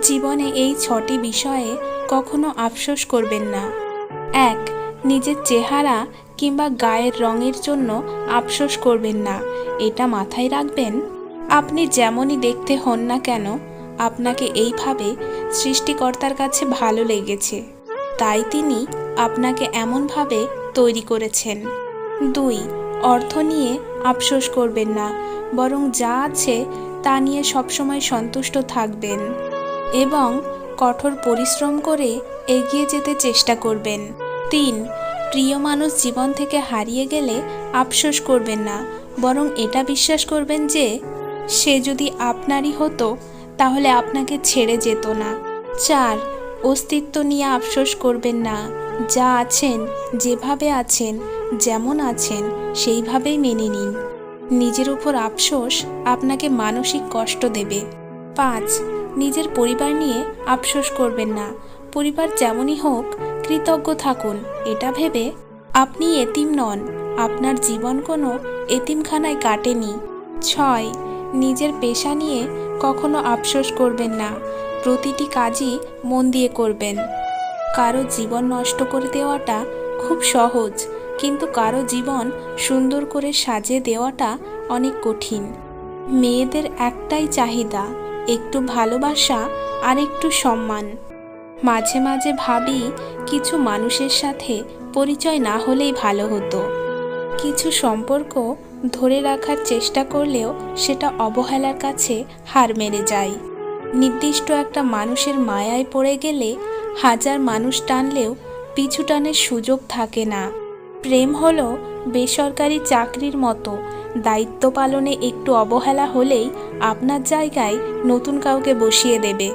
জীবনে এই ছটি বিষয়ে কখনো আফসোস করবেন না। এক, নিজের চেহারা কিংবা গায়ের রঙের জন্য আফসোস করবেন না, এটা মাথায় রাখবেন। আপনি যেমনই দেখতে হন না কেন, আপনাকে এইভাবে সৃষ্টিকর্তার কাছে ভালো লেগেছে। তাই তিনি আপনাকে এমনভাবে তৈরি করেছেন। দুই, অর্থ নিয়ে আফসোস করবেন না, বরং যা আছে তা নিয়ে সবসময় সন্তুষ্ট থাকবেন। এবং কঠোর পরিশ্রম করে এগিয়ে যেতে চেষ্টা করবেন। তিন, প্রিয় মানুষ জীবন থেকে হারিয়ে গেলে আফসোস করবেন না, বরং এটা বিশ্বাস করবেন যে সে যদি আপনারই হতো, তাহলে আপনাকে ছেড়ে যেত না। চার, অস্তিত্ব নিয়ে আফসোস করবেন না, যা আছেন, যেভাবে আছেন, যেমন আছেন, সেইভাবেই মেনে নিন। নিজের উপর আফসোস আপনাকে মানসিক কষ্ট দেবে। পাঁচ, নিজের পরিবার নিয়ে আফসোস করবেন না। পরিবার যেমনই হোক, কৃতজ্ঞ থাকুন। এটা ভেবে আপনি এতিম নন। আপনার জীবন কোনো এতিমখানায় কাটেনি। ছয়, নিজের পেশা নিয়ে কখনো আফসোস করবেন না। প্রতিটি কাজই মন দিয়ে করবেন। কারও জীবন নষ্ট করে দেওয়াটা খুব সহজ, কিন্তু কারও জীবন সুন্দর করে সাজিয়ে দেওয়াটা অনেক কঠিন। মেয়েদের একটাই চাহিদা একটু ভালোবাসা আর একটু সম্মান। মাঝে মাঝে ভাবি কিছু মানুষের সাথে পরিচয় না হলেই ভালো হতো। কিছু সম্পর্ক ধরে রাখার চেষ্টা করলেও সেটা অবহেলার কাছে হার মেরে যায়। নির্দিষ্ট একটা মানুষের মায়ায় পড়ে গেলে হাজার মানুষ টানলেও পিছু টানের সুযোগ থাকে না। প্রেম হলো বেসরকারি চাকরির মতো। দায়িত্ব পালনে একটু অবহেলা হলেই আপনার জায়গায় নতুন কাউকে বসিয়ে দেবে।